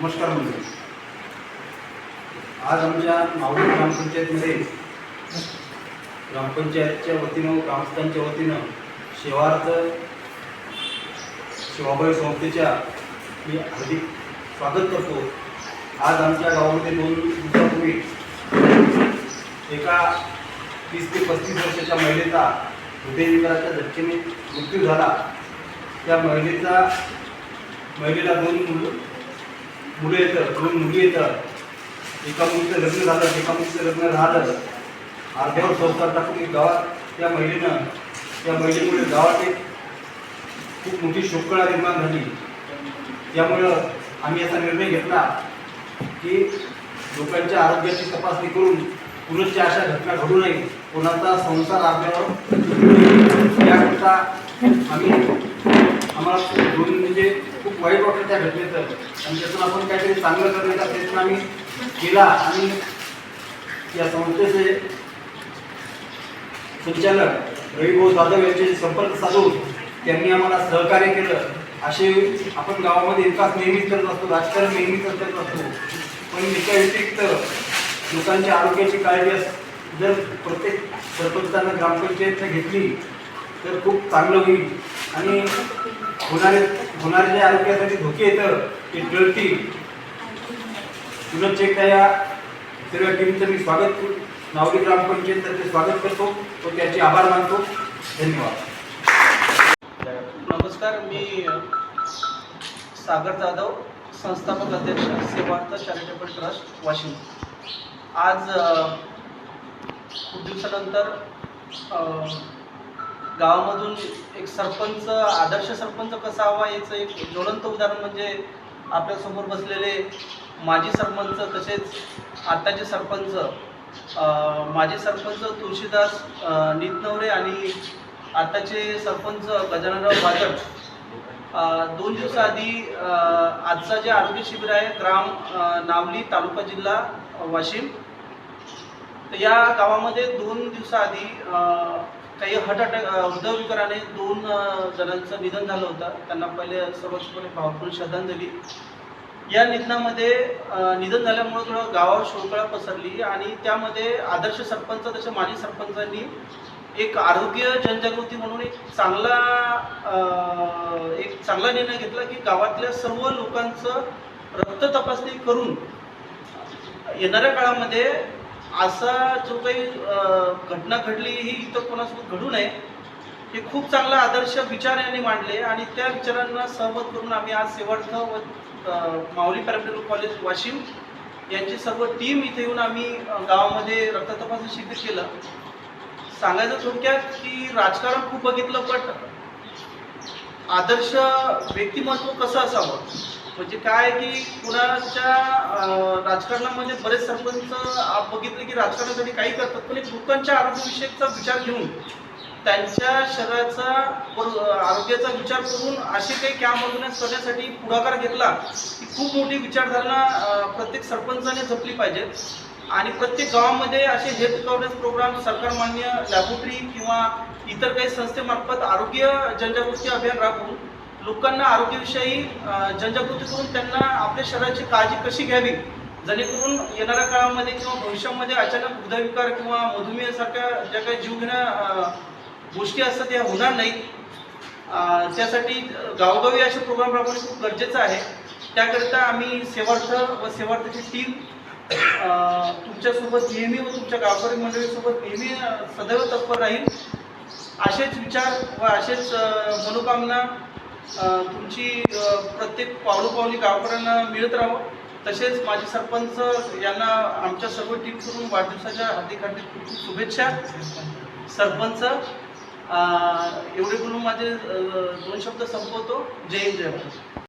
नमस्कार मंडळी. आज आमच्या मावळी ग्रामपंचायतमध्ये ग्रामपंचायतच्या वतीनं ग्रामस्थांच्या वतीनं शेवार्थ शिवाबाई संस्थेच्या मी हार्दिक स्वागत करतो. आज आमच्या गावामध्ये दोन दिवसापूर्वी एका तीस ते पस्तीस वर्षाच्या महिलेचा हृदयविकाराच्या झटकेने मृत्यू झाला. त्या महिलेचा महिलेला दोन मुलं मुलं येतं दोन मुली येतात. एका मुलीचं लग्न झालं एका मुलीचं लग्न झालं अर्ध्यावर संस्कार टाकून गावात त्या महिलेनं त्या महिलेमुळे गावात एक खूप मोठी शोकळा निर्माण झाली. त्यामुळं आम्ही असा निर्णय घेतला की लोकांच्या आरोग्याची तपासणी करून पुनश्च अशा घटना घडू नये. कोणाचा संसार आपल्यावर याकरता आम्ही आम्हाला दोन म्हणजे वाईट वाटलं त्या घटनेचं आणि त्यातून आपण काहीतरी चांगलं करण्याचा प्रयत्न आम्ही केला आणि या संस्थेचे संचालक रविभाऊ जाधव यांचे संपर्क साधून त्यांनी आम्हाला सहकार्य केलं. असे आपण गावामध्ये विकास नेहमीच करत असतो राजकारण नेहमीच करत असतो. पण याच्या व्यतिरिक्त लोकांच्या आरोग्याची काळजी अस जर प्रत्येक सरपंचानं ग्रामपंचायतनं घेतली तर खूप चांगलं होईल. आणि होणारे होणारे जे आरोग्यासाठी धोके येतं ते टळतील पुनश्च एकदा या सर्व टीमचं मी स्वागत करू. नावडी ग्रामपंचायततर्फे स्वागत करतो. व त्याचे आभार मानतो. धन्यवाद. नमस्कार मी सागर जाधव संस्थापक अध्यक्ष सेवार्थ चॅरिटेबल ट्रस्ट वाशिम. आज खूप दिवसानंतर गावामधून एक सरपंच आदर्श सरपंच कसा हवा याचं एक ज्वलंत उदाहरण म्हणजे आपल्यासमोर बसलेले माजी सरपंच तसेच आत्ताचे सरपंच माजी सरपंच तुळशीदास नीतनवरे नितनवरे आणि आत्ताचे सरपंच गजाननराव बादल. दोन दिवसाआधी अ, आजचा जे आरोग्य शिबिर आहे ग्राम नावली तालुका जिल्हा वाशिम. तर या गावामध्ये दोन दिवसाआधी काही हट अटॅक हृदयविकाराने दोन जणांचं निधन झालं होतं. त्यांना पहिले सर्वोच्चपणे भावपूर्ण श्रद्धांजली. या निधनामध्ये निधन झाल्यामुळे थोडं गावावर शोकळा पसरली आणि त्यामध्ये आदर्श सरपंच तसे माजी सरपंचांनी एक आरोग्य जनजागृती म्हणून एक चांगला एक चांगला निर्णय घेतला की गावातल्या सर्व लोकांचं रक्त तपासणी करून येणाऱ्या काळामध्ये असा जो काही घटना घडली ही इतर कोणासोबत घडू नये हे खूप चांगला आदर्श विचार यांनी मांडले आणि त्या विचारांना सहमत करून आम्ही आज सेवार्थ व माऊली पॅरामेडिकल कॉलेज वाशिम यांची सर्व टीम इथे येऊन आम्ही गावामध्ये रक्त तपासणी शिबिर केलं. सांगायचं थोडक्यात की राजकारण खूप बघितलं पण आदर्श व्यक्तिमत्व कसं असावं? म्हणजे काय की कुणाच्या राजकारणामध्ये बरेच सरपंच आप बघितले की राजकारणासाठी काही करतात पण एक लोकांच्या आरोग्यविषयकचा विचार घेऊन त्यांच्या शरीराचा आरोग्याचा विचार करून असे काही कॅम्प ऑर्गनाईज करण्यासाठी पुढाकार घेतला की खूप मोठी विचारधारणा प्रत्येक सरपंचाने जपली पाहिजे. आणि प्रत्येक गावामध्ये असे हेल्थ कव्हरेज प्रोग्राम सरकार मान्य लॅबोरेटरी किंवा इतर काही संस्थेमार्फत आरोग्य जनजागृती अभियान राबवून लोकांना आरोग्याविषयी जनजागृती करून त्यांना आपल्या शरीराची काळजी कशी घ्यावी? जेणेकरून येणाऱ्या काळामध्ये किंवा भविष्यामध्ये अचानक हृदयविकार किंवा मधुमेहासारख्या ज्या काही जीवघेण्या गोष्टी असतात त्या होणार नाहीत. त्यासाठी गावोगावी असे प्रोग्राम राबवणे खूप गरजेचं आहे. त्याकरिता आम्ही सेवार्थ व सेवार्थाची टीम तुमच्यासोबत नेहमी व तुमच्या गावकरी मंडळीसोबत नेहमी सदैव तत्पर राहील. असेच विचार व असेच मनोकामना तुमची प्रत्येक पावलोपावली गावकऱ्यांना मिळत राहावं. तसेच माजी सरपंच यांना आमच्या सर्व टीमकडून वाढदिवसाच्या हार्दिक हार्दिक खूप खूप शुभेच्छा. सरपंच एवढे बोलून माझे दोन शब्द संपवतो. जय हिंद जय भारत.